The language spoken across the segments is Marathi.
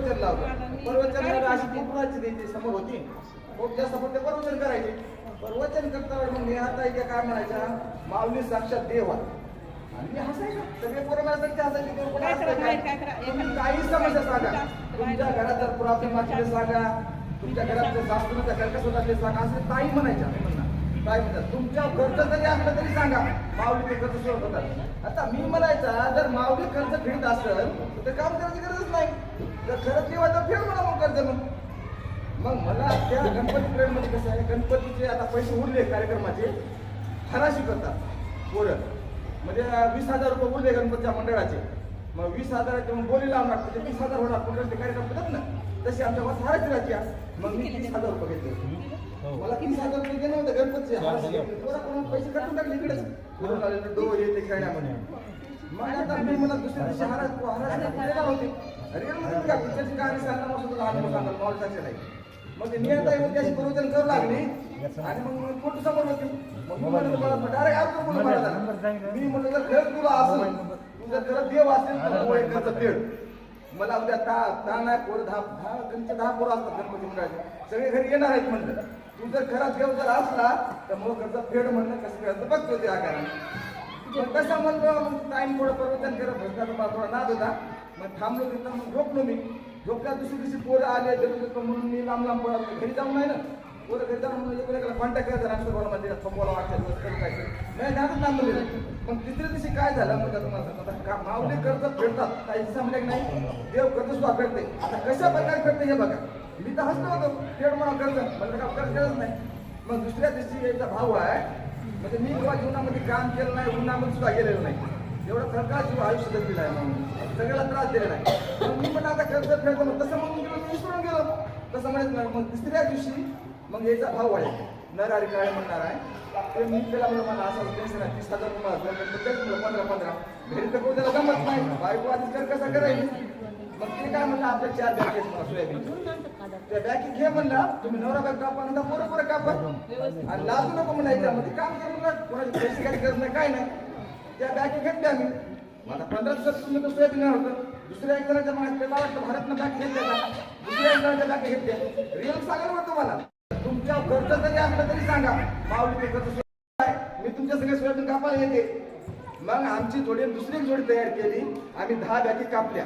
प्रवचन लावलं प्रवचन अशी कुपराची देते समोर होती. खूप जास्त फक्त प्रवचन करायचे. प्रवचन करता वेळी मग नेहाता इथे काय म्हणायच्या? माऊली साक्षात देव आहे. आणि मी हसायचं. सगळे पोरं हसायचे देव काय काय? काय तुम्ही काही समस्या सांगा. तुमच्या घरात जर असले सांगा तुमच्या घरात जर असले सांगा. असं ताई म्हणायच्या. ताई म्हणतात तुमच्या कर्ज जरी असलं तरी सांगा. माऊली ते कर्ज सोडत होतात. आता मी म्हणायचा जर माऊली कर्ज फेडत असेल तर काम करायची गरजच नाही. जर खरंच देवाचं फेड म्हणा मग कर्ज मग. मग मला त्या गणपती पिरियडमध्ये कसं आहे गणपतीचे आता पैसे उरले कार्यक्रमाचे हराशी करतात पोरं. म्हणजे वीस हजार रुपये उरले गणपतीच्या मंडळाचे. मग वीस हजाराचे मग बोली लावणार म्हणजे वीस हजार होणार मंडळाचे कार्यक्रम होतात ना. तसे आमच्या गावात हराशी राहायची मग मी तीस हजार रुपये घेतले. मला तीस हजार रुपये गेले होते गणपतीचे. पैसे काढून टाकले इकडेच. फिरून आलेले डो हे ते खेळण्यामध्ये. मग आता मी मला दुसऱ्या दिवशी होते. रिअलमध्ये का? पिक्चरची कहाणी सांगणार असं तुला आम्ही सांगाल मावळताचे नाही मग ते नियंत्रण येऊन त्याची प्रवचन करू लागली. आणि मग फोटो समोर होती मग मी म्हणलं मला डायरेक्ट अर्थ बोलून मला. मी म्हणलं जर खरंच तुला असेल तू जर खरंच देव असेल तर पोळे करतं फेड मला उद्या ता ता नाही पोरं दहा दहा दहा पोरं असतात गणपती मंडळाचे. सगळे घरी येणार आहेत म्हणलं. तू जर खराच देव जर असला तर मग कर्ज फेड म्हणलं कसं करायचं बघतो ते आकाराने. कसा म्हणलं मग टाईम थोडं परिवर्तन करत भजनाचा मला थोडा नाद होता. मग थांबलो तिथं मग झोपलो मी. झोपल्या दुसऱ्या दिवशी पोरं आले जरूर म्हणून मी लांब लांब पळालो घरी जाऊन नाही ना पोरं घरी जाऊन म्हणून एकमेकाला कॉन्टॅक्ट करायचा राष्ट्र बोला म्हणजे वाटतं दिवस काय नाही जातच थांबलो मग तिसऱ्या दिवशी काय झालं मग आता तुम्हाला सांगतो आता का माऊले कर्ज फेडतात काही समजलं नाही. देव कर्ज सुद्धा फेडते. आता कशा प्रकारे फेडते हे बघा. मी तर हसलो होतो फेड म्हणा कर्ज. म्हणजे का कर्ज नाही. मग दुसऱ्या दिवशी याचा भाऊ आहे म्हणजे मी जेव्हा जीवनामध्ये काम केलं नाही उन्हामध्ये सुद्धा गेलेलं नाही. एवढा प्रकाश जीव आयुष्य जगलेला आहे म्हणून. सगळ्याला त्रास दिलेला आहे. मग मी पण आता कर्ज फेडतो मग तसं म्हणून गेलो मी विसरून गेलो. तसं म्हणत नाही मग तिसऱ्या दिवशी मग याचा वाढेल. आहे नरहरी काळे म्हणणार आहे. तर मी त्याला म्हणलं मला असं टेन्शन आहे तीस हजार रुपये पंधरा पंधरा. घरी तर कोण त्याला गमत नाही. बायको आधी कर कसा करायची? मग ते काय म्हणलं आपल्या चार बॅग आहेत सोयाबीन. त्या बॅगी घे म्हणलं तुम्ही नवरा बॅग कापा नंतर पोरं पोरं कापा आणि लाजू नको म्हणलं याच्यामध्ये. काम कर म्हणलं कोणाची पैसे काही गरज नाही काय नाही. त्या बॅगी घेतली आम्ही. मला पंधरा दिवसात तुम्ही तर सोयाबीन होतं. दुसऱ्या एक जणांच्या मागे त्याला वाटतं भारतनं बॅग घेतल्या का? दुसऱ्या एक जणांच्या बॅग घेतल्या. रिअल सांगायला ना मला. तुमच्या खर्च जरी असलं तरी सांगा. माऊली मी तुमच्या सगळे सोयाबीन कापायला येते. मग आमची जोडी दुसरी जोडी तयार केली. आम्ही दहा बॅगी कापल्या.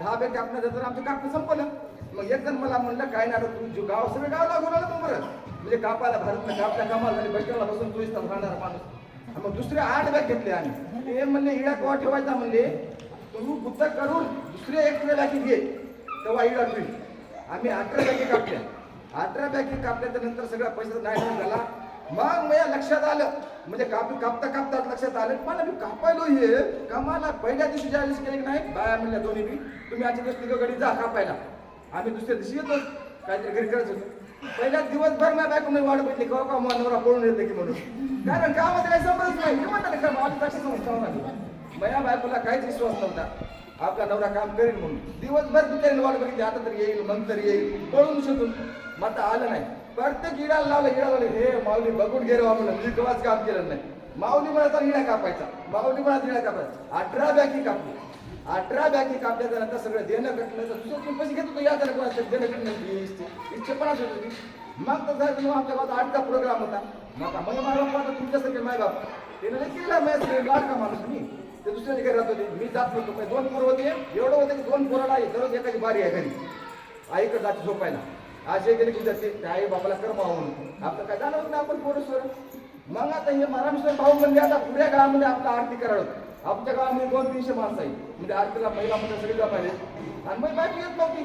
दहा बॅग कापण्यानंतर आमचं कापणं संपलं मग एक जण मला म्हणलं काय नाही तू जो गाव सगळे गाव लागून आलं तू बरं. म्हणजे कापायला भारत कापल्या कामाला झाली बैठकाला बसून चोवीस तास राहणार माणूस. मग दुसरे आठ बॅग घेतले आम्ही. ते म्हणले इडा कवा ठेवायचा? म्हणले तू बुद्ध करून दुसरे एक वेळा बॅगी घे तेव्हा इडा ठेवी आम्ही अठरा बॅगी कापल्या. अठरा बॅगी कापल्याच्या नंतर सगळा पैसा नाही झाला. मग माझ्या लक्षात आलं. म्हणजे कापी कापता कापता लक्षात आलं. मला मी कापायलो हे. कामाला पहिल्या दिवशी ज्या दिवशी केली की नाही बाया म्हणल्या दोन्ही मी तुम्ही आजच्या दिवस तिघं गडी जा कापायला. आम्ही दुसऱ्या दिवशी येतो. काहीतरी घरी करत होतो. पहिल्या दिवसभर माझ्या बायको मी वाट बघितली का का नवरा पळून येते की म्हणून. कारण गावात काही समजत नाही. मी म्हणतात का माझी लक्ष समजता माझ्या बायकोला काहीच विश्वास नव्हता. आपला नवरा काम करेल म्हणून. दिवसभर बिचारीने वाट बघितली आता तरी येईल मग तरी येईल पळून शोधून मग आता आलं नाही. प्रत्येक इडाला लावलं इडा लावलं. हे माऊली बघून गेलो म्हणून मी कवाच काम केलं नाही. माऊली म्हणाचा हिडा कापायचा. माऊली म्हणाचा इडा कापायचा. अठरा बॅगी कापली. अठरा बॅगी कापल्याच्या नंतर सगळं देणं कटलं तर तुम्ही पैसे घेतो तो या जरा कोणाचं देणं कटलं वीस वीसशे पन्नास होती मग तर साहेब मग आमच्या बाबा आठचा प्रोग्राम होता. मग आता मला माय तुमच्यासारखे माय बाप. त्यानं नाही केला मॅच लाडका माणूस मी. ते दुसऱ्या घरी राहत होते. मी जात नव्हतो. दोन पोरं होते. एवढं होतं की दोन पोरं आहे दररोज एकाची बारी आहे घरी. आईकडे जाते झोपायला. आज हे गेले की जाते त्या आई बाबाला कर म्हणून आपलं काय जाणवत नाही आपण पोरं मग आता हे महाराष्ट्र भाऊ म्हणजे आता पुढ्या काळामध्ये आपला आरती करावं. आमच्या गावामध्ये दोन तीनशे माणसं आहे म्हणजे आरतीला महिला म्हणजे सगळी जा पाहिजे आणि मग बायको येत नव्हती.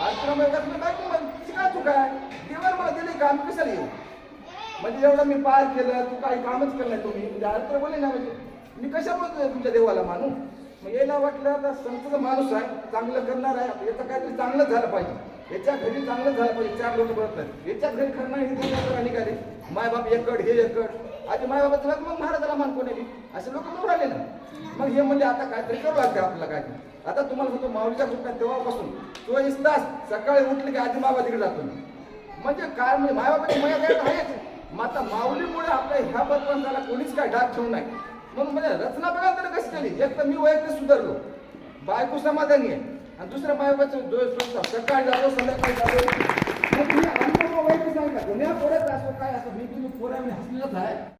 आरतीला महिला तुम्ही बायको म्हणजे काय तू काय देवाला मला दिले काम कशाला येऊ? म्हणजे एवढं मी पार केलं तू काही कामच केलं नाही तुम्ही. म्हणजे आरतीला बोले ना म्हणजे मी कशा बोलतोय तुमच्या देवाला मानू? मग याला वाटलं आता संतचा माणूस आहे चांगलं करणार आहे. याचं काहीतरी चांगलं झालं पाहिजे. याच्या घरी चांगलं झालं पाहिजे चार लोक बघतात नाही याच्या घरी खरणं हे दुसऱ्या निघाले मायबाप एकड हे एकड आधी माय बाबा मग महाराजाला मान कोणी असे लोक म्हणून राहिले ना. मग हे म्हणजे आता काहीतरी करू लागते आपल्याला काय आता तुम्हाला सांगतो माऊलीच्या सुट्ट्यात तेव्हापासून चोवीस तास सकाळी उठले की आधी मावा तिकडे जातो. म्हणजे काय म्हणजे मायाबापाची मया काय आहेच. मग आता माऊलीमुळे आपल्या ह्या बदलांना कोणीच काय डाग ठेवू नाही म्हणून म्हणजे रचना बघा तर कशी केली एक तर मी वैयक्तिक सुधारलो. बायको समाधानी आहे. आणि दुसऱ्या मायबाचं डोळे सकाळी जातो संध्याकाळी जातो मग तुम्ही अनुभव मोबाईल सांगा कोण्या पोराचं असो काय असो? मी तुम्ही पोरा हसलेलाच आहे.